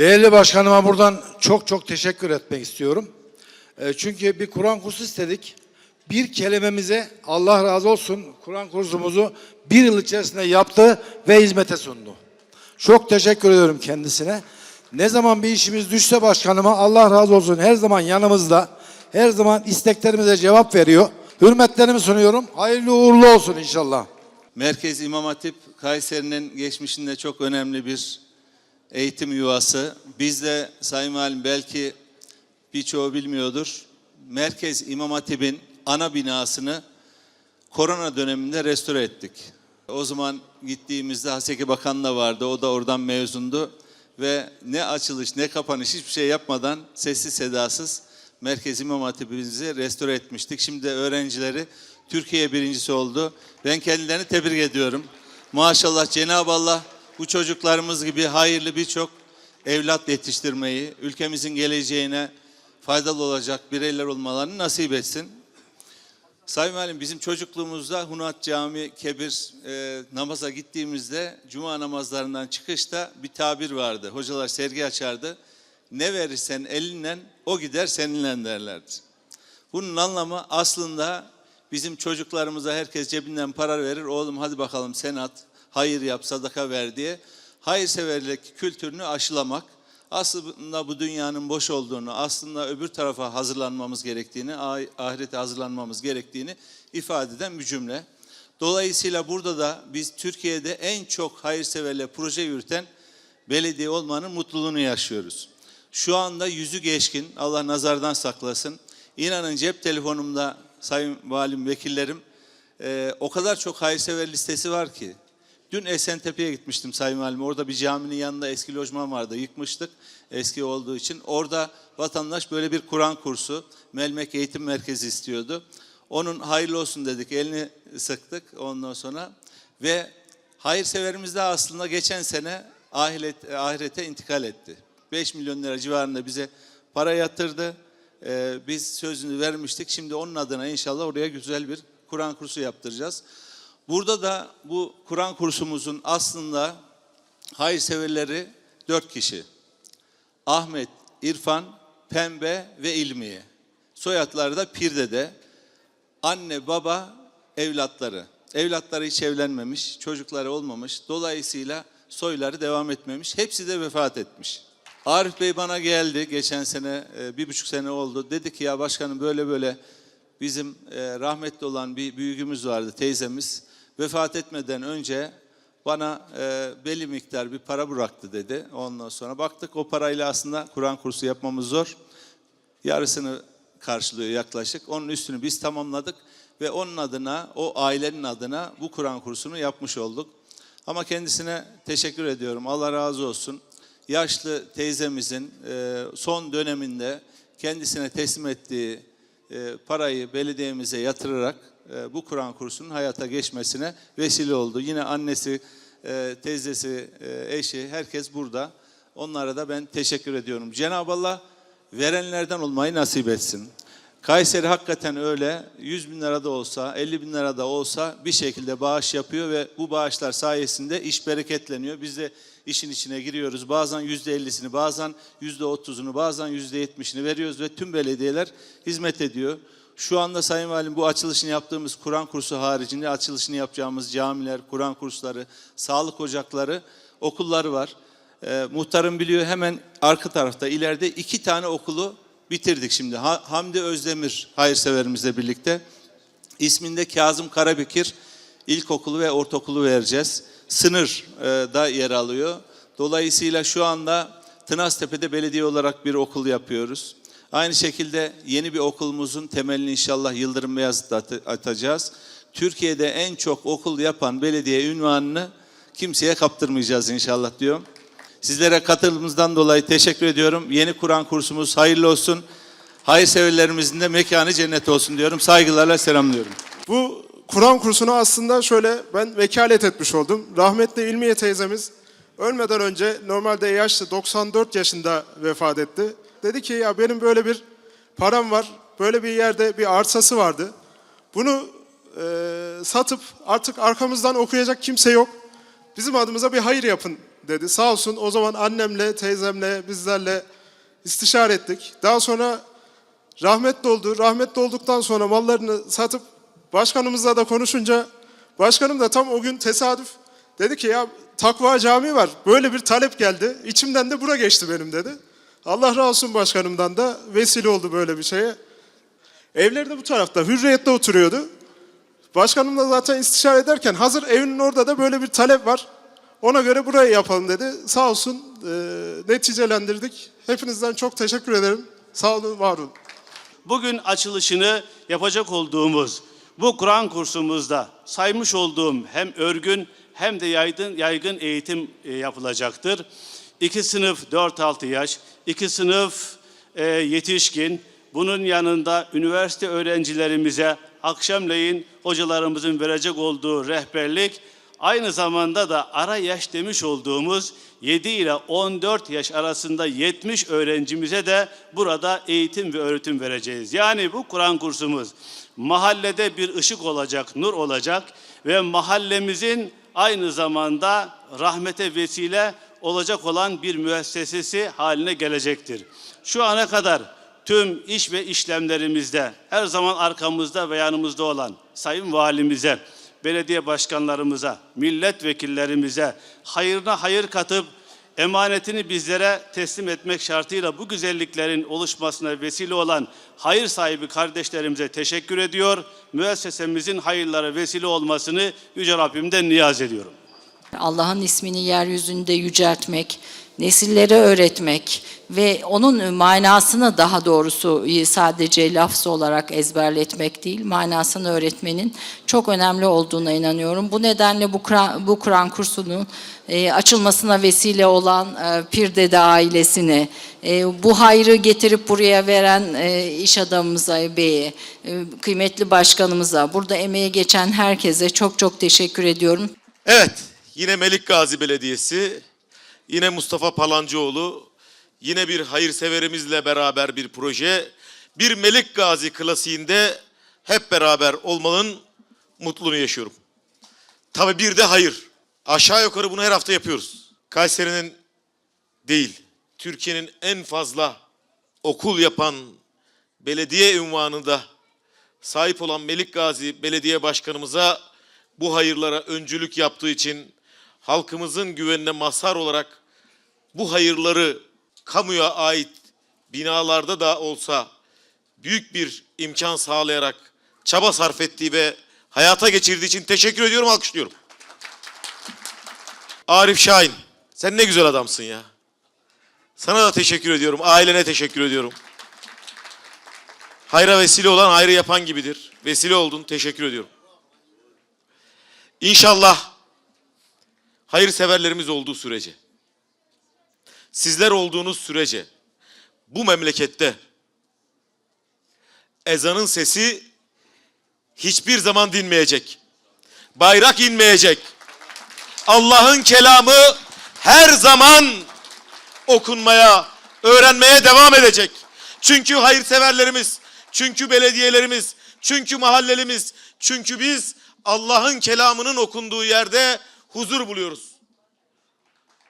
Değerli başkanıma buradan çok çok teşekkür etmek istiyorum. E, Çünkü bir Kur'an kursu istedik. Bir kelimemize Allah razı olsun Kur'an kursumuzu bir yıl içerisinde yaptı ve hizmete sundu. Çok teşekkür ediyorum kendisine. Ne zaman bir işimiz düşse başkanıma Allah razı olsun her zaman yanımızda. Her zaman isteklerimize cevap veriyor. Hürmetlerimi sunuyorum. Hayırlı uğurlu olsun inşallah. Merkez İmam Hatip Kayseri'nin geçmişinde çok önemli bir eğitim yuvası. Biz de Sayın Valim belki birçoğu bilmiyordur. Merkez İmam Hatip'in ana binasını korona döneminde restore ettik. O zaman gittiğimizde Haseki Bakan da vardı. O da oradan mezundu. Ve ne açılış ne kapanış hiçbir şey yapmadan sessiz sedasız Merkez İmam Hatip'imizi restore etmiştik. Şimdi de öğrencileri Türkiye birincisi oldu. Ben kendilerini tebrik ediyorum. Maşallah Cenab-ı Allah bu çocuklarımız gibi hayırlı birçok evlat yetiştirmeyi, ülkemizin geleceğine faydalı olacak bireyler olmalarını nasip etsin. Sayın Valim bizim çocukluğumuzda Hunat Cami Kebir e, namaza gittiğimizde cuma namazlarından çıkışta bir tabir vardı. Hocalar sergi açardı. Ne verirsen elinden o gider seninle derlerdi. Bunun anlamı aslında bizim çocuklarımıza herkes cebinden para verir. Oğlum hadi bakalım sen at, hayır yap, sadaka ver diye. Hayırseverlik kültürünü aşılamak. Aslında bu dünyanın boş olduğunu, aslında öbür tarafa hazırlanmamız gerektiğini, ah- ahirete hazırlanmamız gerektiğini ifade eden bir cümle. Dolayısıyla burada da biz Türkiye'de en çok hayırseverle proje yürüten belediye olmanın mutluluğunu yaşıyoruz. Şu anda yüzü geçkin, Allah nazardan saklasın. İnanın cep telefonumda sayın valim, vekillerim o kadar çok hayırsever listesi var ki. Dün Esentepe'ye gitmiştim Sayın Valim. Orada bir caminin yanında eski lojman vardı. Yıkmıştık eski olduğu için. Orada vatandaş böyle bir Kur'an kursu, Melmek Eğitim Merkezi istiyordu. Onun hayırlı olsun dedik. Elini sıktık ondan sonra. Ve hayırseverimiz de aslında geçen sene ahiret, ahirete intikal etti. 5 milyon lira civarında bize para yatırdı. Ee, biz sözünü vermiştik. Şimdi onun adına inşallah oraya güzel bir Kur'an kursu yaptıracağız. Burada da bu Kur'an kursumuzun aslında hayırseverleri dört kişi. Ahmet, İrfan, Pembe ve İlmiye. Soyadları da Pirde'de. Anne, baba, evlatları. Evlatları hiç evlenmemiş, çocukları olmamış. Dolayısıyla soyları devam etmemiş. Hepsi de vefat etmiş. Arif Bey bana geldi geçen sene, e, bir buçuk sene oldu. Dedi ki ya başkanım böyle böyle bizim e, rahmetli olan bir büyüğümüz vardı, teyzemiz. Vefat etmeden önce bana e, belli miktar bir para bıraktı dedi. Ondan sonra baktık o parayla aslında Kur'an kursu yapmamız zor. Yarısını karşılıyor yaklaşık. Onun üstünü biz tamamladık ve onun adına, o ailenin adına bu Kur'an kursunu yapmış olduk. Ama kendisine teşekkür ediyorum. Allah razı olsun. Yaşlı teyzemizin e, son döneminde kendisine teslim ettiği e, parayı belediyemize yatırarak e, bu Kur'an kursunun hayata geçmesine vesile oldu. Yine annesi, e, teyzesi, e, eşi herkes burada. Onlara da ben teşekkür ediyorum. Cenab-ı Allah verenlerden olmayı nasip etsin. Kayseri hakikaten öyle 100 bin lira da olsa 50 bin lira da olsa bir şekilde bağış yapıyor ve bu bağışlar sayesinde iş bereketleniyor. Biz de işin içine giriyoruz. Bazen yüzde ellisini, bazen yüzde otuzunu, bazen yüzde yetmişini veriyoruz ve tüm belediyeler hizmet ediyor. Şu anda Sayın Valim bu açılışını yaptığımız Kur'an kursu haricinde açılışını yapacağımız camiler, Kur'an kursları, sağlık ocakları, okulları var. Ee, muhtarım biliyor hemen arka tarafta ileride iki tane okulu bitirdik şimdi. Ha- Hamdi Özdemir hayırseverimizle birlikte. İsminde Kazım Karabekir İlkokulu ve ortaokulu vereceğiz. Sınır e, da yer alıyor. Dolayısıyla şu anda Tınaztepe'de belediye olarak bir okul yapıyoruz. Aynı şekilde yeni bir okulumuzun temelini inşallah Yıldırım Beyazıt'ta at- atacağız. Türkiye'de en çok okul yapan belediye ünvanını kimseye kaptırmayacağız inşallah diyorum. Sizlere katılımınızdan dolayı teşekkür ediyorum. Yeni Kur'an kursumuz hayırlı olsun. Hayırseverlerimizin de mekanı cennet olsun diyorum. Saygılarla selamlıyorum. Bu Kur'an kursunu aslında şöyle ben vekalet etmiş oldum. Rahmetli İlmiye teyzemiz ölmeden önce normalde yaşlı 94 yaşında vefat etti. Dedi ki ya benim böyle bir param var. Böyle bir yerde bir arsası vardı. Bunu e, satıp artık arkamızdan okuyacak kimse yok. Bizim adımıza bir hayır yapın dedi. Sağ olsun o zaman annemle, teyzemle, bizlerle istişare ettik. Daha sonra rahmetli oldu. Rahmetli olduktan sonra mallarını satıp başkanımızla da konuşunca başkanım da tam o gün tesadüf dedi ki ya Takva Camii var. Böyle bir talep geldi. İçimden de bura geçti benim dedi. Allah razı olsun başkanımdan da vesile oldu böyle bir şeye. Evleri de bu tarafta. Hürriyet'te oturuyordu. Başkanımla zaten istişare ederken hazır evinin orada da böyle bir talep var. Ona göre burayı yapalım dedi. Sağ olsun e, neticelendirdik. Hepinizden çok teşekkür ederim. Sağ olun, var olun. Bugün açılışını yapacak olduğumuz bu Kur'an kursumuzda saymış olduğum hem örgün hem de yaygın, yaygın eğitim e, yapılacaktır. İki sınıf 4-6 yaş, iki sınıf e, yetişkin, bunun yanında üniversite öğrencilerimize akşamleyin hocalarımızın verecek olduğu rehberlik, aynı zamanda da ara yaş demiş olduğumuz 7 ile 14 yaş arasında 70 öğrencimize de burada eğitim ve öğretim vereceğiz. Yani bu Kur'an kursumuz mahallede bir ışık olacak, nur olacak ve mahallemizin aynı zamanda rahmete vesile olacak olan bir müessesesi haline gelecektir. Şu ana kadar tüm iş ve işlemlerimizde her zaman arkamızda ve yanımızda olan Sayın Valimize, belediye başkanlarımıza, milletvekillerimize hayırına hayır katıp emanetini bizlere teslim etmek şartıyla bu güzelliklerin oluşmasına vesile olan hayır sahibi kardeşlerimize teşekkür ediyor. Müessesemizin hayırlara vesile olmasını Yüce Rabbimden niyaz ediyorum. Allah'ın ismini yeryüzünde yüceltmek, nesillere öğretmek ve onun manasını daha doğrusu sadece lafz olarak ezberletmek değil, manasını öğretmenin çok önemli olduğuna inanıyorum. Bu nedenle bu Kur'an, bu Kur'an kursunun e, açılmasına vesile olan e, Pir Dede ailesine, e, bu hayrı getirip buraya veren e, iş adamımıza, beye, e, kıymetli başkanımıza, burada emeği geçen herkese çok çok teşekkür ediyorum. Evet, yine Melik Gazi Belediyesi, yine Mustafa Palancıoğlu, yine bir hayırseverimizle beraber bir proje. Bir Melik Gazi klasiğinde hep beraber olmanın mutluluğunu yaşıyorum. Tabii bir de hayır. Aşağı yukarı bunu her hafta yapıyoruz. Kayseri'nin değil, Türkiye'nin en fazla okul yapan belediye ünvanında sahip olan Melik Gazi Belediye Başkanımıza bu hayırlara öncülük yaptığı için halkımızın güvenine mazhar olarak bu hayırları kamuya ait binalarda da olsa büyük bir imkan sağlayarak çaba sarf ettiği ve hayata geçirdiği için teşekkür ediyorum, alkışlıyorum. Arif Şahin, sen ne güzel adamsın ya. Sana da teşekkür ediyorum, ailene teşekkür ediyorum. Hayra vesile olan hayrı yapan gibidir. Vesile oldun, teşekkür ediyorum. İnşallah hayırseverlerimiz olduğu sürece, sizler olduğunuz sürece bu memlekette ezanın sesi hiçbir zaman dinmeyecek. Bayrak inmeyecek. Allah'ın kelamı her zaman okunmaya, öğrenmeye devam edecek. Çünkü hayırseverlerimiz, çünkü belediyelerimiz, çünkü mahallelerimiz, çünkü biz Allah'ın kelamının okunduğu yerde huzur buluyoruz.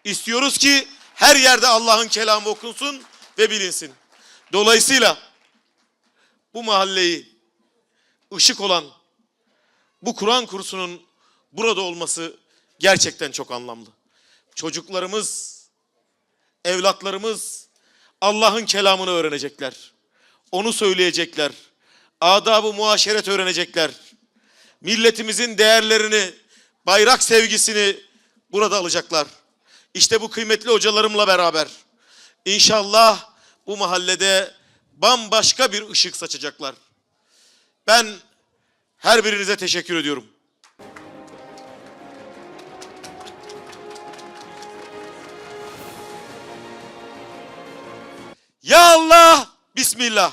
İstiyoruz ki her yerde Allah'ın kelamı okunsun ve bilinsin. Dolayısıyla bu mahalleyi ışık olan bu Kur'an kursunun burada olması gerçekten çok anlamlı. Çocuklarımız, evlatlarımız Allah'ın kelamını öğrenecekler. Onu söyleyecekler. Adab-ı muaşeret öğrenecekler. Milletimizin değerlerini, bayrak sevgisini burada alacaklar. İşte bu kıymetli hocalarımla beraber inşallah bu mahallede bambaşka bir ışık saçacaklar. Ben her birinize teşekkür ediyorum. Ya Allah, Bismillah.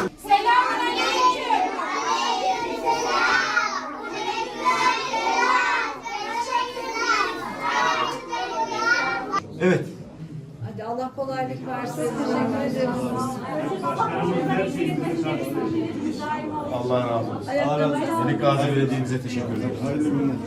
Allah razı olsun. Melik Gazi Belediye'mize teşekkür ederim.